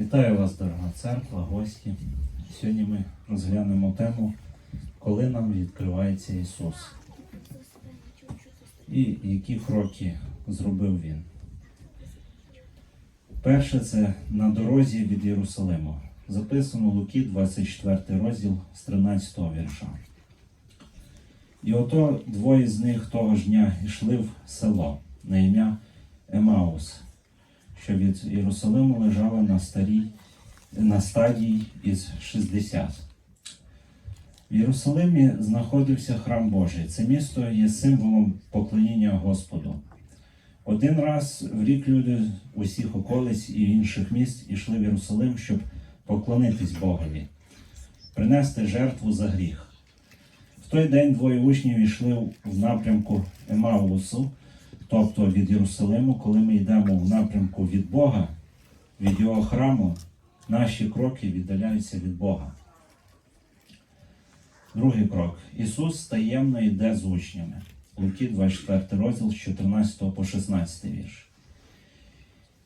Вітаю вас, дорога церква, гості. Сьогодні ми розглянемо тему, коли нам відкривається Ісус. І які кроки зробив Він. Перше це на дорозі від Єрусалиму. Записано Луки, 24 розділ з 13 вірша. І ото двоє з них того ж дня йшли в село на ім'я Емаус, що від Єрусалиму лежало на старій, на стадії із 60. В Єрусалимі знаходився храм Божий. Це місто є символом поклоніння Господу. Один раз в рік люди усіх околиць і інших міст йшли в Єрусалим, щоб поклонитись Богові, принести жертву за гріх. В той день двоє учнів йшли в напрямку Емаусу, тобто від Єрусалиму, коли ми йдемо в напрямку від Бога, від Його храму, наші кроки віддаляються від Бога. Другий крок. Ісус таємно йде з учнями. Луки 24 розділ з 14 по 16 вірш.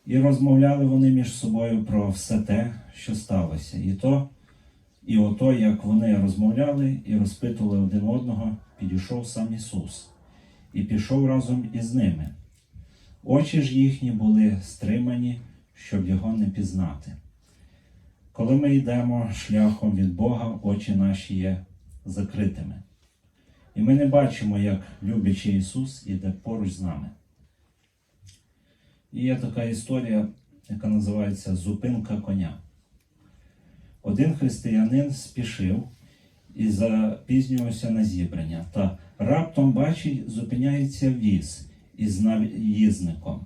І розмовляли вони між собою про все те, що сталося. І то, і ото, як вони розмовляли і розпитували один одного, підійшов сам Ісус і пішов разом із ними. Очі ж їхні були стримані, щоб його не пізнати. Коли ми йдемо шляхом від Бога, очі наші є закритими. І ми не бачимо, як люблячий Ісус іде поруч з нами. І є така історія, яка називається Зупинка коня. Один християнин спішив і запізнювався на зібрання, та раптом бачить, зупиняється віз із наїзником.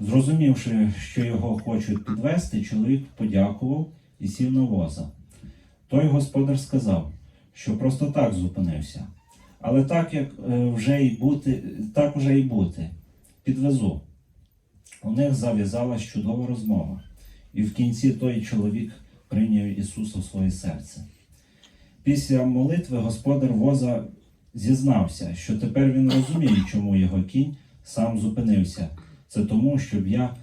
Зрозумівши, що його хочуть підвести, чоловік подякував і сів на воза. Той господар сказав, що просто так зупинився. Але так як е, вже й бути, так уже й бути, підвезу. У них зав'язалась чудова розмова, і в кінці той чоловік прийняв Ісуса в своє серце. Після молитви господар воза зізнався, що тепер він розуміє, чому його кінь сам зупинився. Це тому, щоб я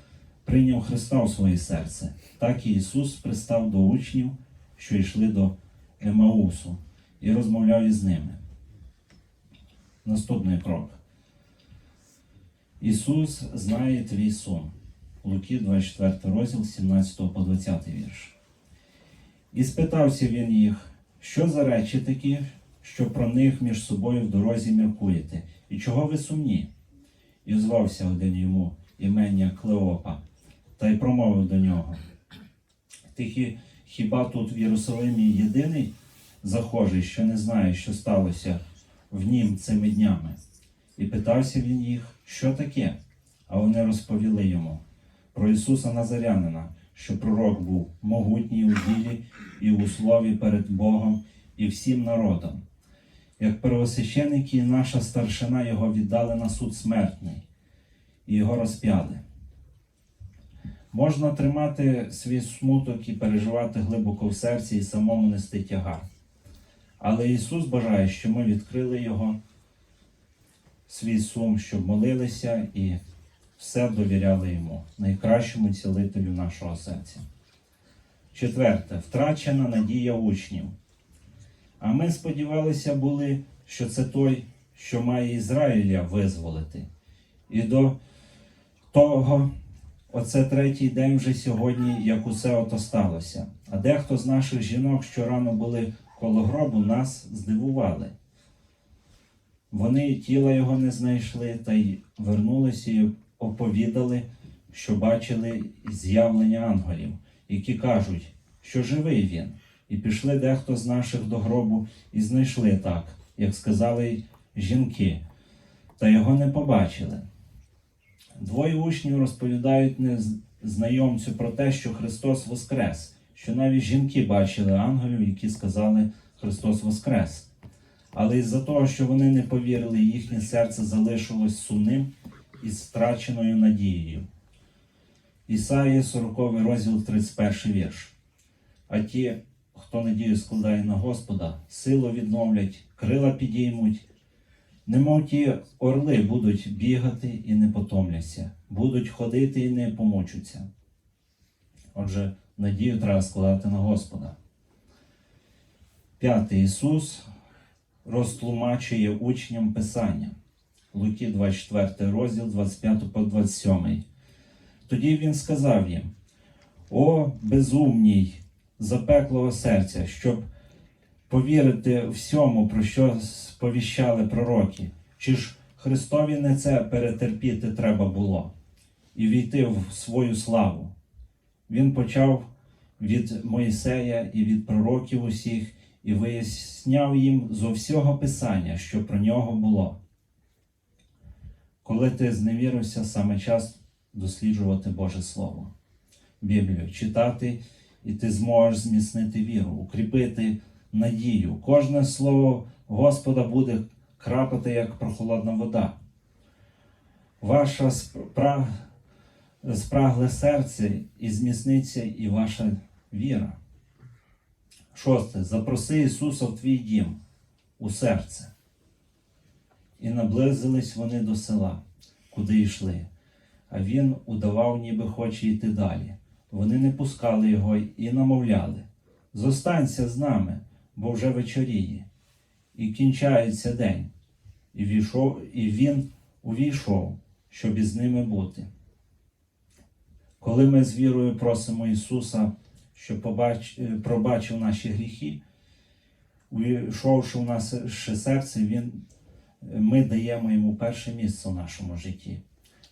прийняв Христа у своє серце. Так і Ісус пристав до учнів, що йшли до Емаусу, і розмовляв із ними. Наступний крок. Ісус знає твій сон. Луки 24 розділ 17 по 20 вірш. І спитався він їх, що за речі такі, що про них між собою в дорозі міркуєте, і чого ви сумні? І звався один йому імення Клеопа, та й промовив до нього. Ти хіба тут в Єрусалимі єдиний захожий, що не знає, що сталося в нім цими днями? І питався він їх, що таке? А вони розповіли йому про Ісуса Назарянина, що пророк був могутній у ділі і у слові перед Богом і всім народом. Як первосвященники і наша старшина його віддали на суд смертний і його розп'яли. Можна тримати свій смуток і переживати глибоко в серці і самому нести тягар. Але Ісус бажає, щоб ми відкрили Його свій сум, щоб молилися і все довіряли Йому, найкращому цілителю нашого серця. Четверте, втрачена надія учнів. А ми сподівалися були, що це той, що має Ізраїля визволити. І до того, оце третій день вже сьогодні, як усе ото сталося. А дехто з наших жінок, що рано були коло гробу, нас здивували. Вони тіла його не знайшли та й вернулися і оповідали, що бачили з'явлення ангелів, які кажуть, що живий він. І пішли дехто з наших до гробу і знайшли так, як сказали жінки, та його не побачили. Двоє учнів розповідають незнайомцю про те, що Христос Воскрес, що навіть жінки бачили ангелів, які сказали Христос Воскрес. Але із-за того, що вони не повірили, їхнє серце залишилось сумним і з втраченою надією. Ісаїя 40 розділ 31 вірш. А ті, хто надію складає на Господа, силу відновлять, крила підіймуть, немов ті орли будуть бігати і не потомляться, будуть ходити і не помочуться. Отже, надію треба складати на Господа. П'ятий Ісус розтлумачує учням Писання. Луки 24 розділ 25 по 27. Тоді він сказав їм: О, безумній, запеклого серця, щоб повірити всьому, про що сповіщали пророки. Чи ж Христові не це перетерпіти треба було і війти в свою славу? Він почав від Моїсея і від пророків усіх і виясняв їм зо всього Писання, що про нього було. Коли ти зневірився, саме час досліджувати Боже Слово, Біблію, читати, і ти зможеш зміцнити віру, укріпити надію. Кожне слово Господа буде крапати, як прохолодна вода. Ваша спра... спрагле серце і зміцниться і ваша віра. Шосте. Запроси Ісуса в твій дім, у серце. І наблизились вони до села, куди йшли. А він удавав, ніби хоче йти далі. Вони не пускали його і намовляли. Зостанься з нами, бо вже вечоріє, і кінчається день. І, війшов, і він увійшов, щоб із ними бути. Коли ми з вірою просимо Ісуса, щоб побач, пробачив наші гріхи, увійшовши в наше серце, він, ми даємо йому перше місце в нашому житті.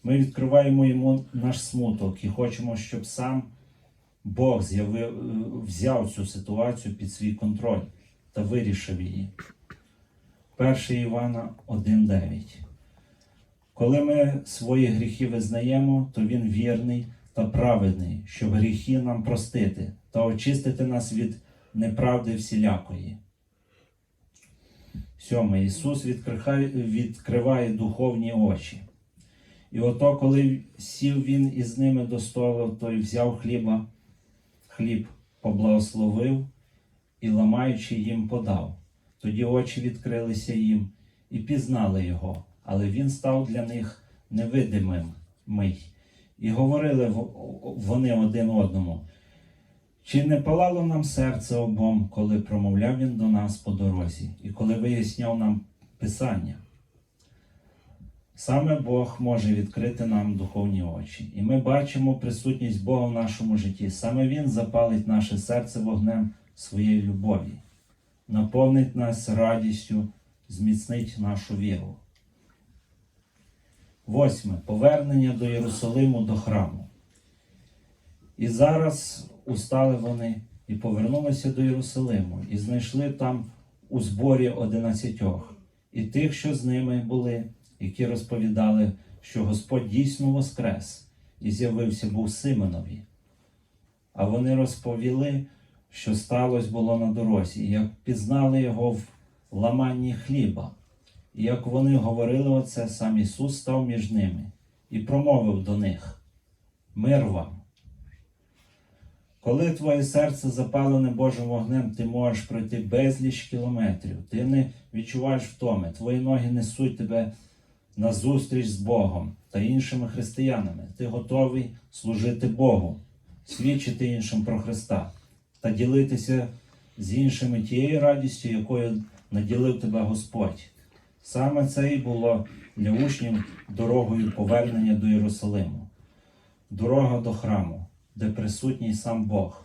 Ми відкриваємо йому наш смуток і хочемо, щоб сам Бог взяв цю ситуацію під свій контроль та вирішив її. 1 Івана 1,9. Коли ми свої гріхи визнаємо, то Він вірний та праведний, щоб гріхи нам простити та очистити нас від неправди всілякої. Сьоме. Ісус відкриває, духовні очі. І ото, коли сів він із ними до столу, то й взяв хліба, хліб поблагословив і, ламаючи їм, подав. Тоді очі відкрилися їм і пізнали його, але він став для них невидимим мий. І говорили вони один одному. Чи не палало нам серце обом, коли промовляв він до нас по дорозі, і коли виясняв нам Писання? Саме Бог може відкрити нам духовні очі, і ми бачимо присутність Бога в нашому житті. Саме Він запалить наше серце вогнем своєї любові, наповнить нас радістю, зміцнить нашу віру. Восьме. Повернення до Єрусалиму до храму. І зараз устали вони і повернулися до Єрусалиму, і знайшли там у зборі одинадцятьох, і тих, що з ними були, які розповідали, що Господь дійсно воскрес і з'явився був Симонові. А вони розповіли, що сталося було на дорозі, як пізнали його в ламанні хліба. І як вони говорили оце, сам Ісус став між ними і промовив до них: Мир вам. Коли твоє серце запалене Божим вогнем, ти можеш пройти безліч кілометрів, ти не відчуваєш втоми, твої ноги несуть тебе на зустріч з Богом та іншими християнами. Ти готовий служити Богу, свідчити іншим про Христа та ділитися з іншими тією радістю, якою наділив тебе Господь. Саме це і було для учнів дорогою повернення до Єрусалиму, дорога до храму, де присутній сам Бог.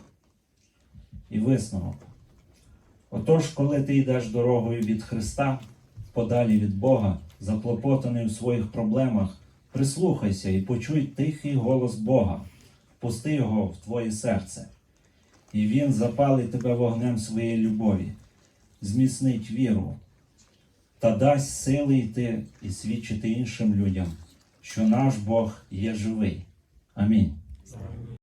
І висновок. Отож, коли ти йдеш дорогою від Христа, подалі від Бога, заклопотаний у своїх проблемах, прислухайся і почуй тихий голос Бога, впусти його в твоє серце, і Він запалить тебе вогнем своєї любові, зміцнить віру та дасть сили йти і свідчити іншим людям, що наш Бог є живий. Амінь.